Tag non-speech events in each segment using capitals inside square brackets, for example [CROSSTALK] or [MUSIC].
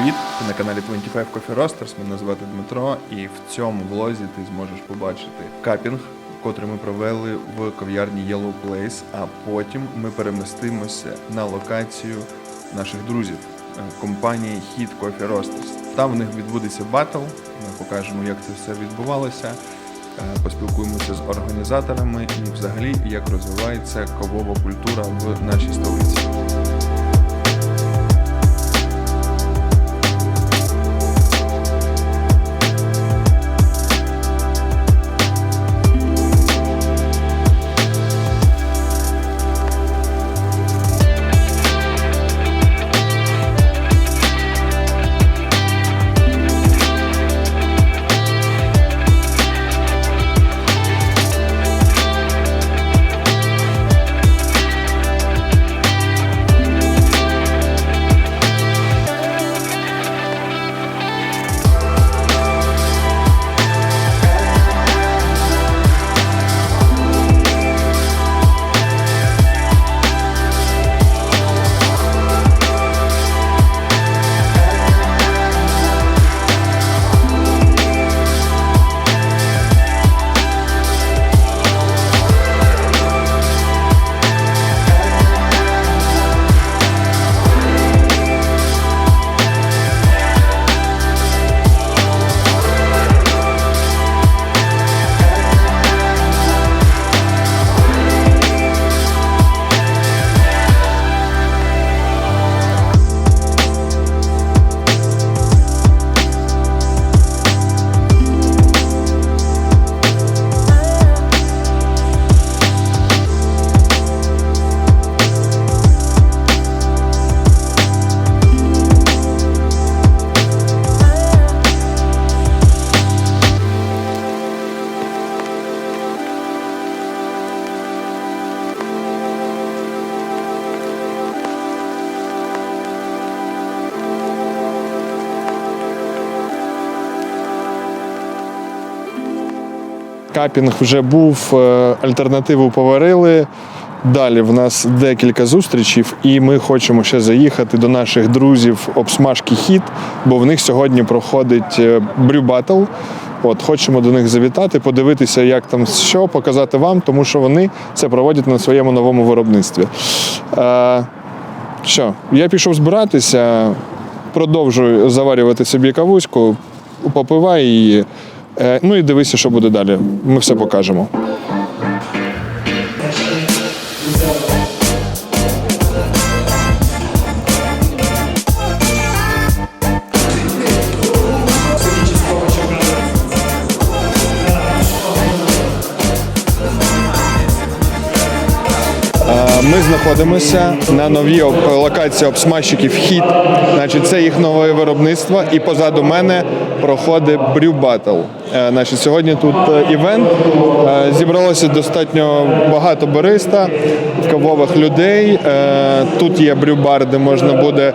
Привіт! Ти на каналі 25 Coffee Roasters. Мене звати Дмитро, і в цьому влозі ти зможеш побачити капінг, котрий ми провели в кав'ярні Yellow Place, а потім ми перемістимося на локацію наших друзів е, компанії Hit Coffee Roasters. Там в них відбудеться батл. Ми покажемо, як це все відбувалося. е, Поспілкуємося з організаторами і взагалі як розвивається кавова культура в нашій столиці. Капінг вже був, е, альтернативу поварили. Далі в нас декілька зустрічів, і ми хочемо ще заїхати до наших друзів обсмажки хіт, бо в них сьогодні проходить брю батл. От хочемо до них завітати, подивитися, як там що, показати вам, тому що вони це проводять на своєму новому виробництві. Е, що, я пішов збиратися, продовжую заварювати собі кавуську, попивай її. Е, Ну і дивися, що буде далі. Ми все покажемо. Знаходимося на новій локації обсмажчиків хіт. Значить, це їх нове виробництво, і позаду мене проходить брю батл. Е, Значить, сьогодні тут е, івент. Е, Зібралося достатньо багато бариста, кавових людей. Тут є брю-бар, де можна буде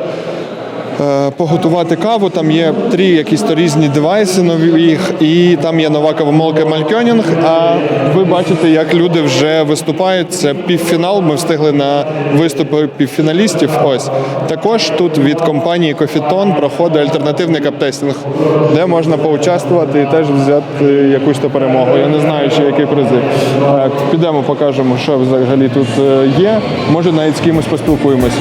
поготувати каву. Там є три якісь то різні девайси нові, і там є нова кавомолка Малькьонінг. А ви бачите, як люди вже виступають. Це півфінал. Ми встигли на виступи півфіналістів. Ось також тут від компанії Кофітон проходить альтернативний каптестинг, де можна поучаствувати і теж взяти якусь то перемогу. Я не знаю, ще які призи. Е, Підемо, покажемо, що взагалі тут е, є. Може, навіть з кимось поспілкуємось.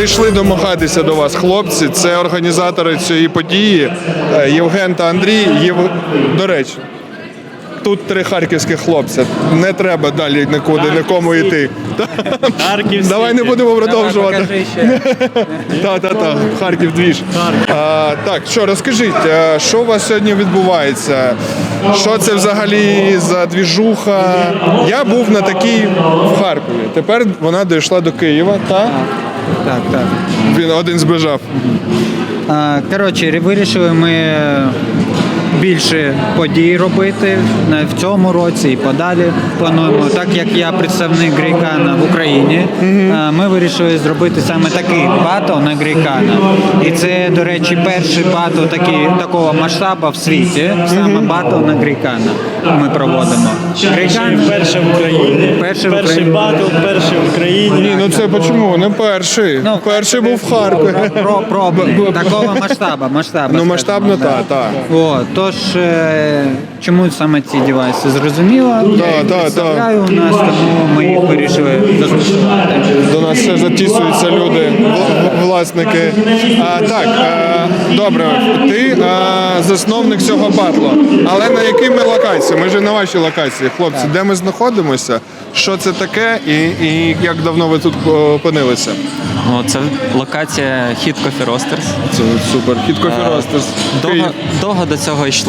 Прийшли домагатися до вас, хлопці. Це організатори цієї події е, Євген та Андрій. Єв... До речі, тут три харківських хлопця. Не треба далі нікуди нікому йти. Харків. Давай не будемо продовжувати. [LAUGHS] Та, та, та, Харків двіж. А, так, що розкажіть, що у вас сьогодні відбувається? Що це взагалі за двіжуха? Я був на такій в Харкові. Тепер вона дійшла до Києва, так? Так, так. Він один збежав. Коротше, вирішили ми більше подій робити в цьому році і подалі. Плануємо, так як я представник Грейкана в Україні, е, ми вирішили зробити саме такий батл на Грейкана. І це, до речі, перший батл такий, такого масштабу в світі, саме батл на Грейкана ми проводимо. Грейкан Перше в Україні. Перший перший батл, перший в Україні. Ні, ну це чому? Не перший. Ну, перший був в Харкові. Про, пробний, такого масштабу, масштабу. Ну масштабно, так, так. О, тож е, чому саме ці девайси? Зрозуміло, я їх да, у нас, тому ми їх вирішили застосувати. До нас ще затісуються люди, власники. А, так, е, добре, ти е, засновник цього батлу. Але на якій ми локації? Ми ж на вашій локації. Хлопці, де ми знаходимося? Що це таке і, і як давно ви тут опинилися? Ну, це локація Hit Coffee Roasters. Це супер. Хід Coffee Roasters. Довго, довго до цього йшли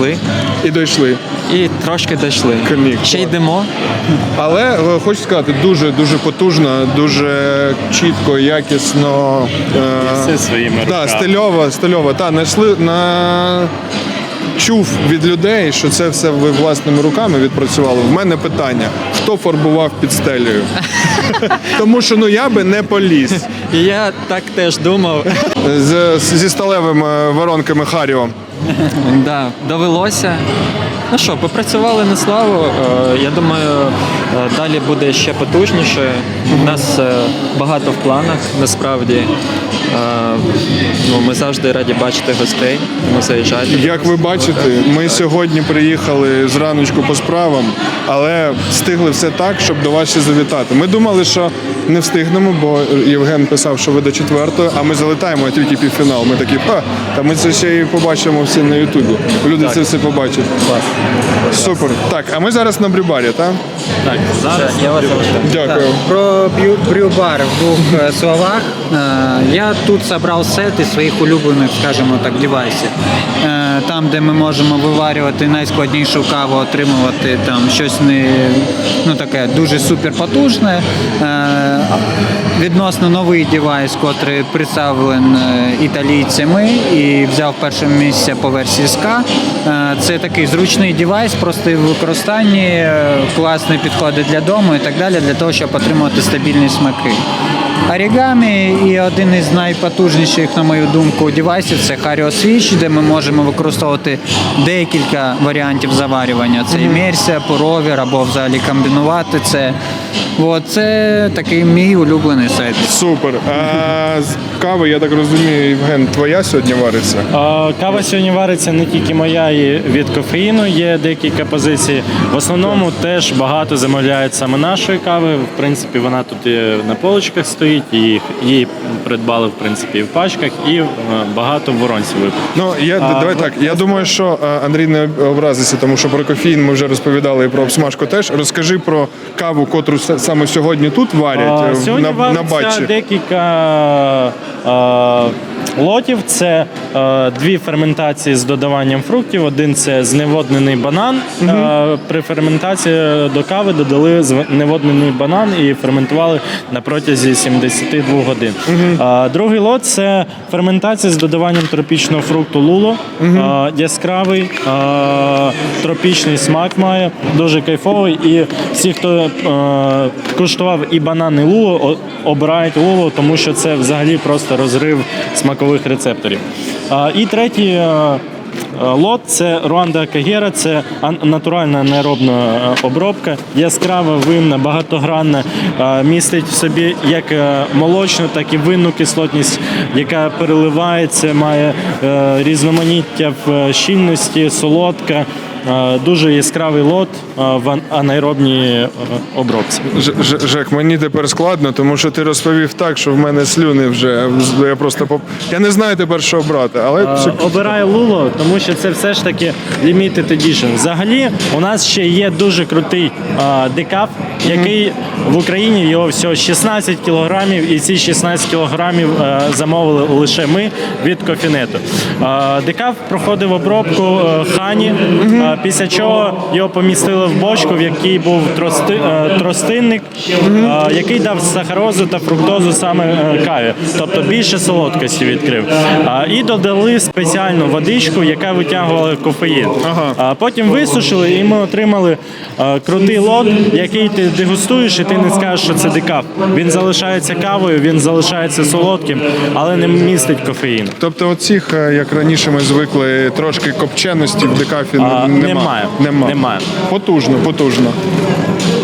І дійшли. і трошки дійшли. Комік. Ще йдемо. Але е, хочу сказати, дуже дуже потужно, дуже чітко, якісно. Е, Все своїми Так, руками. стильово, стильово. Та, знайшли на. Чув від людей, що це все ви власними руками відпрацювали. В мене питання: хто фарбував під стелею? [LAUGHS] Тому що ну я би не поліз я так теж думав. з, зі сталевими воронками Харіо. Да, довелося. Ну що, попрацювали на славу. Е, Я думаю, е, далі буде ще потужніше. У нас е, багато в планах насправді. Ну, ми завжди раді бачити гостей, тому заїжджайте. Як ви бачите, ми сьогодні приїхали зраночку по справам, але встигли все так, щоб до вас ще завітати. Ми думали, що не встигнемо, бо Євген писав, що ви до четвертої, а ми залетаємо тільки півфінал. Ми такі, ха, та ми це ще і побачимо всі на Ютубі. Люди це все побачать. Супер. Так, а ми зараз на брюбарі, так? Так, зараз Я вас Дякую. Так, про б'ю- брю-бар в двох е, словах. Е, Я тут зібрав сет із своїх улюблених, скажімо так, девайсів. Е, Там, де ми можемо виварювати найскладнішу каву, отримувати там щось не ну таке дуже супер потужне. Е, Відносно новий девайс, котрий представлений італійцями і взяв перше місце по версії SK. Е, Це такий зручний девайс, простий в використанні, класні підходи для дому і так далі, для того, щоб отримувати стабільні смаки. Орігамі і один із найпотужніших, на мою думку, девайсів це Hario Switch, де ми можемо використовувати декілька варіантів заварювання. Це імерсія, поровір або взагалі комбінувати це. От, це такий мій улюблений сайт. Супер. А з кави, я так розумію, Євген, твоя сьогодні вариться? А, Кава сьогодні вариться не тільки моя, і від кофеїну є декілька позицій. В основному теж багато замовляють саме нашої кави. В принципі, вона тут і на полочках стоїть, і її придбали в принципі в пачках, і е, багато в воронці. Ну я давай так. Я думаю, що е, Андрій не образиться, тому що про кофеїн ми вже розповідали і про обсмажку теж. Розкажи про каву, котру саме сьогодні тут варять А, е, Сьогодні на, на батчі. декілька е, лотів. Це е, дві ферментації з додаванням фруктів. Один це зневоднений банан. Е, при ферментації до кави додали зневоднений банан і ферментували на протязі 72 годин. Е, другий лот це ферментація з додаванням тропічного фрукту луло. Е, яскравий е, тропічний смак має, дуже кайфовий. І всі, хто е, куштував і банан, і луло, о- обирають луло, тому що це взагалі просто розрив смакових рецепторів. Е, і третій. Е, Лот це Руанда Кагера, це натуральна анаеробна е, обробка, яскрава, винна, багатогранна, е, містить в собі як е, молочну, так і винну кислотність, яка переливається, має е, різноманіття в е, щільності, солодка. Е, Дуже яскравий лот е, в ан- анаеробній е, обробці. Ж- Жек, мені тепер складно, тому що ти розповів так, що в мене слюни вже. Я просто поп... я не знаю тепер, що обрати, але Обираю Луло, тому що це все ж таки limited edition. Взагалі, у нас ще є дуже крутий декаф який в Україні його всього 16 кілограмів, і ці 16 кілограмів е, замовили лише ми від кофінету. Е, Декаф проходив обробку е, хані, після чого його помістили в бочку, в якій був трости, тростинник, який дав сахарозу та фруктозу саме каві, тобто більше солодкості відкрив. І додали спеціальну водичку, яка витягувала кофеїн. Потім висушили, і ми отримали крутий лот, який ти дегустуєш, і ти не скажеш, що це декаф. Він залишається кавою, він залишається солодким, але не містить кофеїн. Тобто, оцих, е, як раніше ми звикли, трошки копченості в декафі А, нема. немає. Нема. Немає. Потужно, потужно.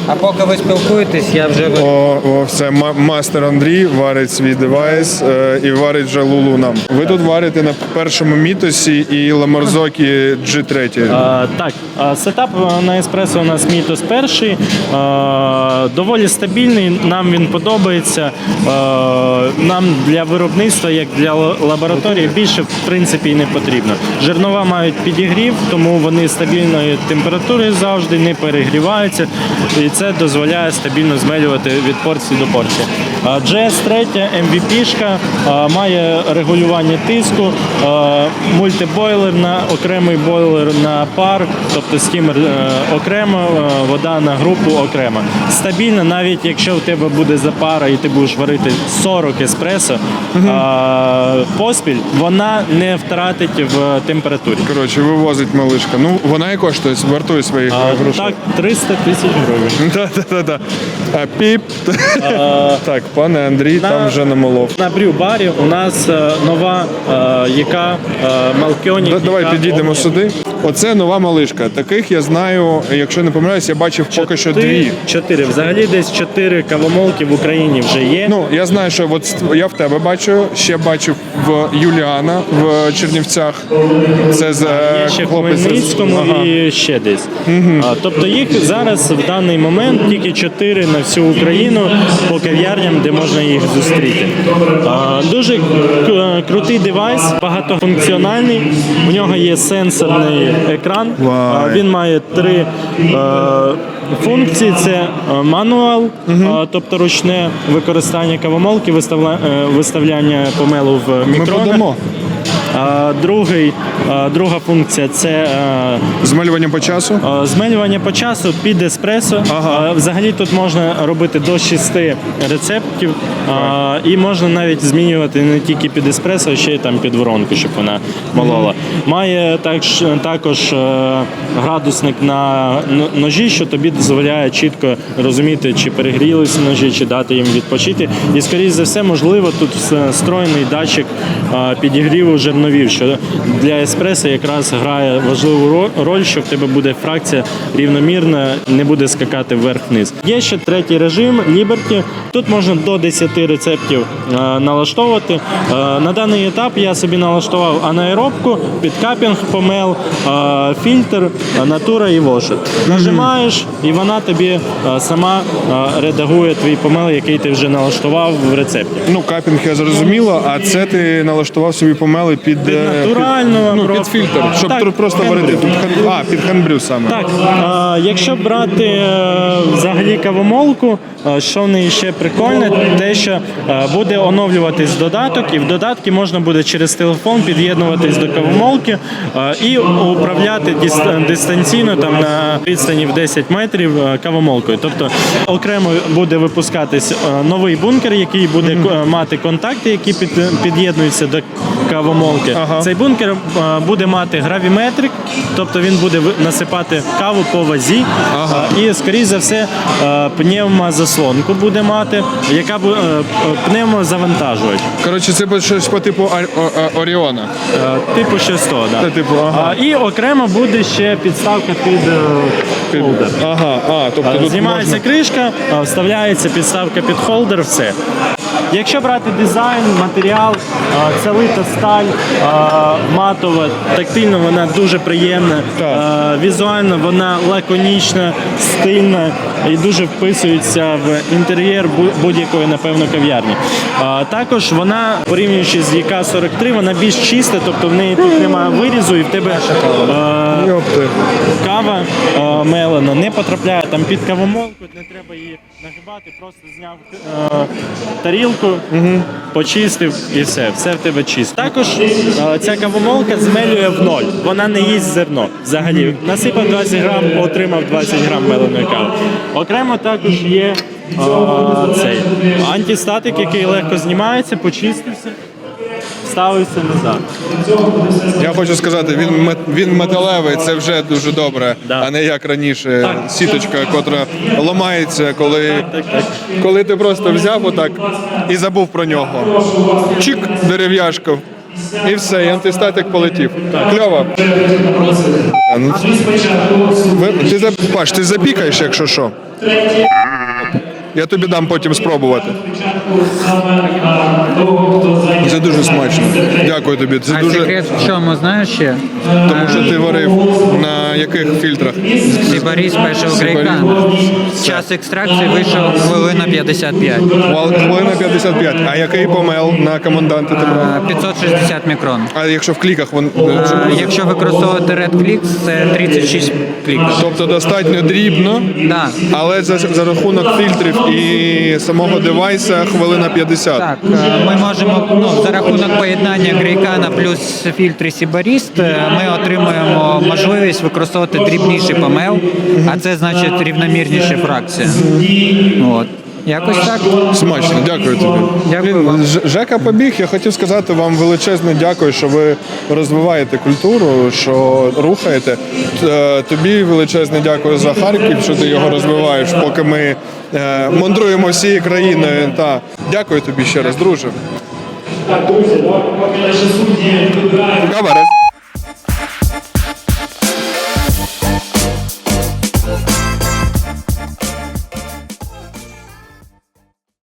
А поки ви спілкуєтесь, я вже ви- О, о, все, ма- мастер Андрій варить свій девайс е, і варить вже лулу нам. Ви тут варите на першому мітосі і Ламорзокі G3. А, так, сетап е, на еспресо у нас мітос перший. А, доволі стабільний, нам він подобається. А, нам для виробництва, як для ла- лабораторії, більше в принципі і не потрібно. Жернова мають підігрів, тому вони стабільної температури завжди не перегріваються, і це дозволяє стабільно змелювати від порції до порції. А, GS3 MVP-шка має регулювання тиску, мультибойлер на окремий бойлер на пар, тобто скімер е, окремо, вода на групу окремо. Стабільно, навіть якщо в тебе буде запара і ти будеш варити 40 еспресо поспіль, вона не втратить в температурі. Коротше, вивозить малишка. Ну, вона і коштує, вартує своїх грошей. так, 300 тисяч гривень. [LAUGHS] Да-да-да. А піп. [LAUGHS] Так, пане Андрій на- там вже намолов. На брю-барі у нас е, нова е, яка е, Малкьоні. Да- Давай підійдемо сюди. Оце нова малишка. Таких я знаю, якщо не помиляюсь, я бачив поки що дві. Чотири. Взагалі десь чотири кавомолки в Україні вже є. Ну, я знаю, що от я в тебе бачу, ще бачив в Юліана в Чернівцях. Це з е, Є ще в хлопець. Хмельницькому Ага. і ще десь. А, тобто їх зараз в даний момент тільки чотири на всю Україну по кав'ярням, де можна їх зустріти. А, дуже крутий девайс, багатофункціональний. У нього є сенсорний екран. Вау. Він має три е, функції: це е, мануал, а, тобто ручне використання кавомолки, е, виставляння помелу в мікронах. Другий, друга функція це е, Змалювання по часу. е, змелювання по часу під еспресо. Ага. Взагалі тут можна робити до 6 рецептів, а, і можна навіть змінювати не тільки під еспресо, а ще й там під воронку, щоб вона молола. Має також, також е, градусник на ножі, що тобі дозволяє чітко розуміти, чи перегрілися ножі, чи дати їм відпочити. І скоріш за все, можливо, тут вс- встроєний датчик підігріву жерновів, що для еспресо якраз грає важливу роль, що в тебе буде фракція рівномірна, не буде скакати вверх-вниз. Є ще третій режим Liberty. Тут можна до 10 рецептів е, налаштовувати. Е, на даний етап я собі налаштував анаеробку, підкапінг, помел, е, фільтр, натура і вошит. Нажимаєш, і вона тобі сама редагує твій помел, який ти вже налаштував в рецепті. Ну, капінг я зрозуміло, а це ти налаштував собі помели під, Під е, натуральну ну, під фільтр, щоб Так, просто варити. Під хан- А, під хенбрю саме. Так, е, якщо брати е, взагалі кавомолку, е, що в неї ще прикольне, те, що буде оновлюватись додаток, і в додатки можна буде через телефон під'єднуватись до кавомолки і управляти дистанційно там на відстані в 10 метрів кавомолкою. Тобто окремо буде випускатись новий бункер, який буде мати контакти, які під'єднуються до кавомолки. Ага. Цей бункер е, буде мати гравіметрик, тобто він буде насипати каву по вазі. Ага. Е, І, скоріш за все, е, пневмозаслонку буде мати, яка буде пневмозавантажувач. Коротше, це буде щось по типу Оріона. Е, Типу 600, да. Це типу, ага. І окремо буде ще підставка під е, Під- холдер. Ага, а, тобто Е, тут Знімається можна... кришка, е, вставляється підставка під холдер, все. Якщо брати дизайн, матеріал, е, це лита сталь, е, матова, тактильно вона дуже приємна. Е, Візуально вона лаконічна, стильна і дуже вписується в інтер'єр будь-якої, напевно, кав'ярні. Е, Також вона, порівнюючи з ЯК-43, вона більш чиста, тобто в неї тут немає вирізу, і в тебе е, кава е, мелена не потрапляє там під кавомолку, не треба її нагибати, просто зняв е, угу. почистив і все, все в тебе чисто. Також е, ця кавомолка змелює в ноль, вона не їсть зерно. Взагалі насипав 20 грам, отримав 20 грам меленої кави. Окремо також є а, цей антистатик, який легко знімається, почистився, ставився назад. Я хочу сказати, він мет- він металевий, це вже дуже добре, Да. а не як раніше. Так. Сіточка, котра ламається, коли, Так, так. коли ти просто взяв отак і забув про нього. Чик, дерев'яшка. І все, і антистатик полетів. Кльово. А, ну, ви, ти, за- Паш, ти запікаєш, якщо що. Я тобі дам потім спробувати. Це дуже смачно. Дякую тобі. Це А дуже. секрет в чому, знаєш ще? Тому що ти варив на яких фільтрах? Сібарі спешл Сибарі. грейка. Час екстракції вийшов хвилина 55. Вал- Хвилина 55. А який помел на команданти ти брав? А, 560 мікрон. А якщо в кліках він. А, Якщо використовувати Red Clicks, це 36 кліків. Тобто достатньо дрібно, Да. але за, за рахунок фільтрів і самого девайса хвилина 50. Так, е, ми можемо ну, за рахунок поєднання грейкана плюс фільтри Сібаріст, е, ми отримуємо можливість використовувати дрібніший помел, а це значить рівномірніші фракції. От. Якось так. Смачно, дякую тобі. Дякую вам. Ж- Жека побіг. Я хотів сказати вам величезне дякую, що ви розвиваєте культуру, що рухаєте. Т- Тобі величезне дякую за Харків, що ти його розвиваєш, поки ми е, мандруємо всією країною. Та дякую тобі ще раз, друже. Кава, раз.